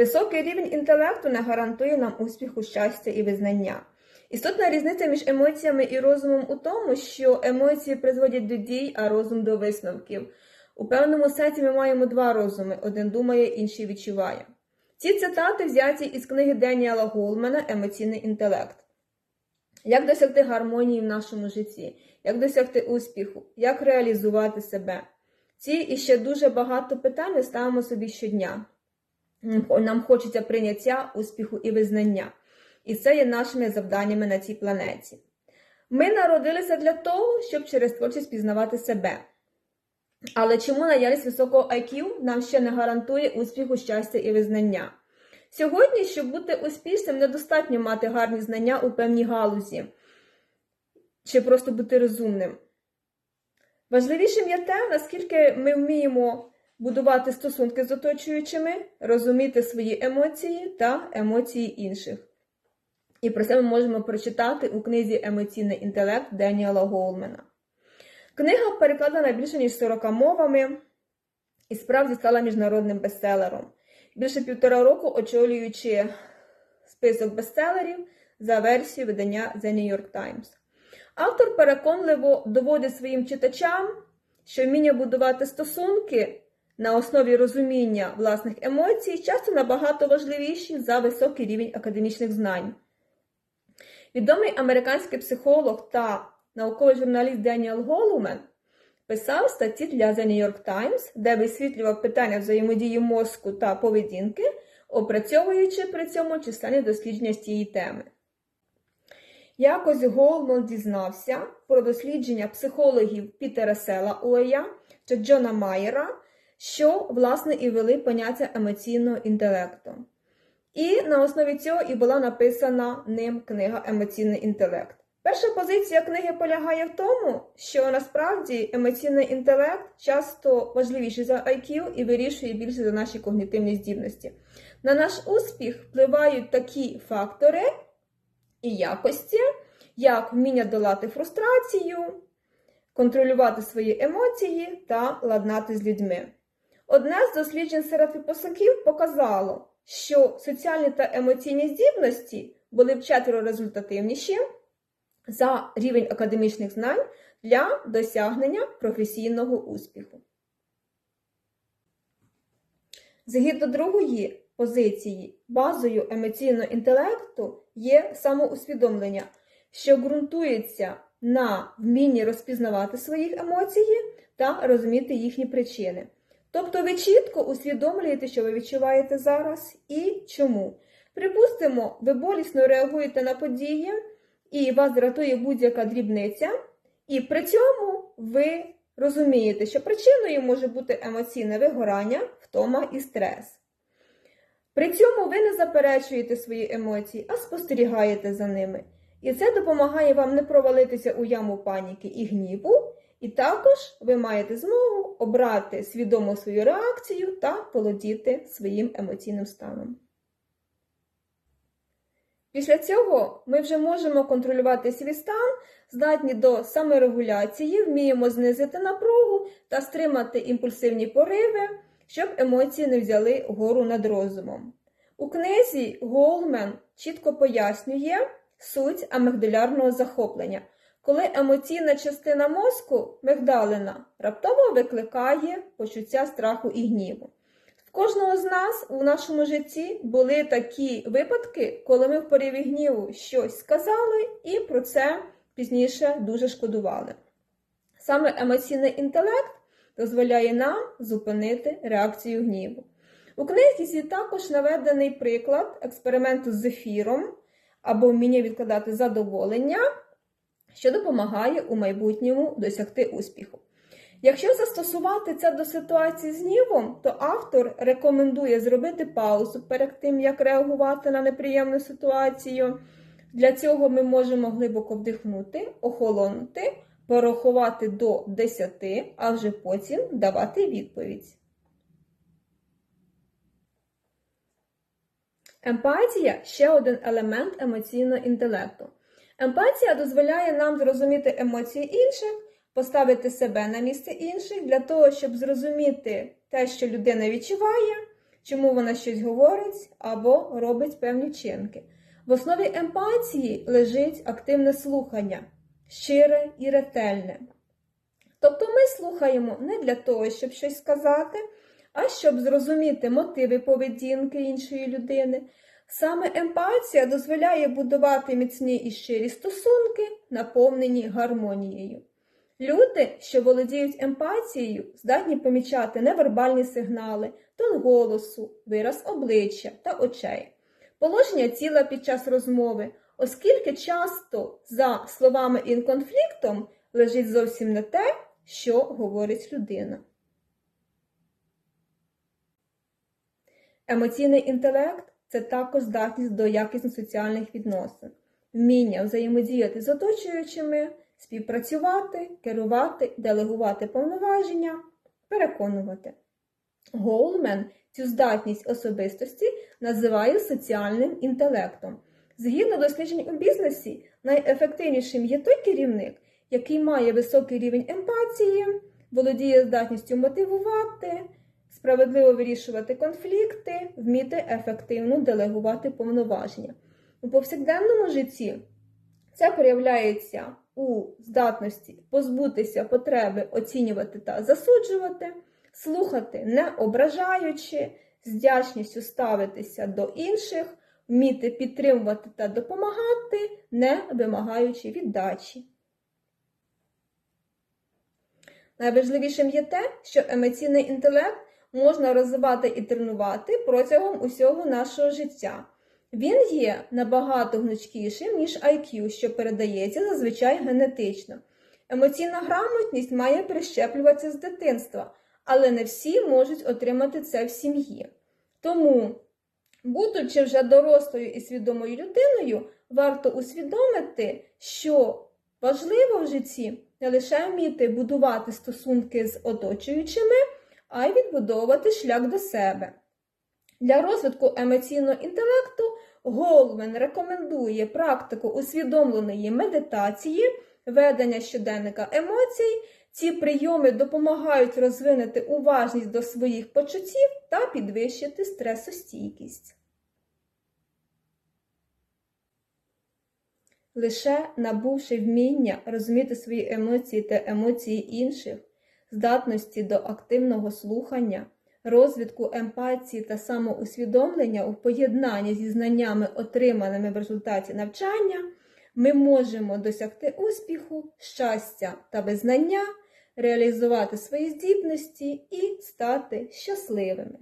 Високий рівень інтелекту не гарантує нам успіху, щастя і визнання. Істотна різниця між емоціями і розумом у тому, що емоції призводять до дій, а розум до висновків. У певному сенсі ми маємо два розуми: один думає, інший відчуває. Ці цитати взяті із книги Деніела Голмена Емоційний інтелект. Як досягти гармонії в нашому житті, як досягти успіху, як реалізувати себе? Ці і ще дуже багато питань ми ставимо собі щодня. Нам хочеться прийняття, успіху і визнання. І це є нашими завданнями на цій планеті. Ми народилися для того, щоб через творчість пізнавати себе. Але чому наявність високого IQ нам ще не гарантує успіху, щастя і визнання? Сьогодні, щоб бути успішним, недостатньо мати гарні знання у певній галузі чи просто бути розумним. Важливішим є те, наскільки ми вміємо будувати стосунки з оточуючими, розуміти свої емоції та емоції інших. І про це ми можемо прочитати у книзі Емоційний інтелект Деніела Голмена. Книга перекладена більше ніж 40 мовами і справді стала міжнародним бестселером. Більше півтора року очолюючи список бестселерів за версією видання The New York Times. Автор переконливо доводить своїм читачам, що вміння будувати стосунки на основі розуміння власних емоцій часто набагато важливіші за високий рівень академічних знань. Відомий американський психолог та науковий журналіст Деніел Голумен писав статті для The New York Times, де висвітлював питання взаємодії мозку та поведінки, опрацьовуючи при цьому численні дослідження з цієї теми. Якось Голман дізнався про дослідження психологів Пітера Села Уея та Джона Майера, що, власне, і вели поняття емоційного інтелекту. І на основі цього і була написана ним книга Емоційний інтелект. Перша позиція книги полягає в тому, що насправді емоційний інтелект часто важливіший за IQ і вирішує більше за наші когнітивні здібності. На наш успіх впливають такі фактори і якості, як вміння долати фрустрацію, контролювати свої емоції та ладнати з людьми. Одне з досліджень серед випускників показало, що соціальні та емоційні здібності були вчетверо результативніші за рівень академічних знань для досягнення професійного успіху. Згідно другої позиції, базою емоційного інтелекту є самоусвідомлення, що ґрунтується на вмінні розпізнавати свої емоції та розуміти їхні причини. Тобто ви чітко усвідомлюєте, що ви відчуваєте зараз і чому. Припустимо, ви болісно реагуєте на події, і вас дратує будь-яка дрібниця, і при цьому ви розумієте, що причиною може бути емоційне вигорання, втома і стрес. При цьому ви не заперечуєте свої емоції, а спостерігаєте за ними. І це допомагає вам не провалитися у яму паніки і гніву, і також ви маєте змогу обрати свідомо свою реакцію та володіти своїм емоційним станом. Після цього ми вже можемо контролювати свій стан, здатні до саморегуляції, вміємо знизити напругу та стримати імпульсивні пориви, щоб емоції не взяли гору над розумом. У книзі Голмен чітко пояснює суть амигдалярного захоплення, коли емоційна частина мозку, мигдалина, раптово викликає почуття страху і гніву. В кожного з нас у нашому житті були такі випадки, коли ми в поріві гніву щось сказали і про це пізніше дуже шкодували. Саме емоційний інтелект дозволяє нам зупинити реакцію гніву. У книзі також наведений приклад експерименту з зефіром або вміння відкладати задоволення, що допомагає у майбутньому досягти успіху. Якщо застосувати це до ситуації з гнівом, то автор рекомендує зробити паузу перед тим, як реагувати на неприємну ситуацію. Для цього ми можемо глибоко вдихнути, охолонути, порахувати до 10, а вже потім давати відповідь. Емпатія ще один елемент емоційного інтелекту. Емпатія дозволяє нам зрозуміти емоції інших, поставити себе на місце інших для того, щоб зрозуміти те, що людина відчуває, чому вона щось говорить або робить певні чинки. В основі емпатії лежить активне слухання, щире і ретельне. Тобто ми слухаємо не для того, щоб щось сказати, а щоб зрозуміти мотиви поведінки іншої людини. Саме емпатія дозволяє будувати міцні і щирі стосунки, наповнені гармонією. Люди, що володіють емпатією, здатні помічати невербальні сигнали, тон голосу, вираз обличчя та очей, положення тіла під час розмови, оскільки часто за словами і конфліктом лежить зовсім не те, що говорить людина. Емоційний інтелект це також здатність до якісних соціальних відносин, вміння взаємодіяти з оточуючими, співпрацювати, керувати, делегувати повноваження, переконувати. Гоулмен цю здатність особистості називає соціальним інтелектом. Згідно досліджень у бізнесі, найефективнішим є той керівник, який має високий рівень емпатії, володіє здатністю мотивувати, справедливо вирішувати конфлікти, вміти ефективно делегувати повноваження. У повсякденному житті це проявляється у здатності позбутися потреби оцінювати та засуджувати, слухати не ображаючи, з вдячністю ставитися до інших, вміти підтримувати та допомагати, не вимагаючи віддачі. Найважливішим є те, що емоційний інтелект можна розвивати і тренувати протягом усього нашого життя. Він є набагато гнучкішим, ніж IQ, що передається зазвичай генетично. Емоційна грамотність має прищеплюватися з дитинства, але не всі можуть отримати це в сім'ї. Тому, будучи вже дорослою і свідомою людиною, варто усвідомити, що важливо в житті не лише вміти будувати стосунки з оточуючими, а й відбудовувати шлях до себе. Для розвитку емоційного інтелекту Голмен рекомендує практику усвідомленої медитації, ведення щоденника емоцій. Ці прийоми допомагають розвинути уважність до своїх почуттів та підвищити стресостійкість. Лише набувши вміння розуміти свої емоції та емоції інших, здатності до активного слухання, розвитку емпатії та самоусвідомлення у поєднанні зі знаннями, отриманими в результаті навчання, ми можемо досягти успіху, щастя та визнання, реалізувати свої здібності і стати щасливими.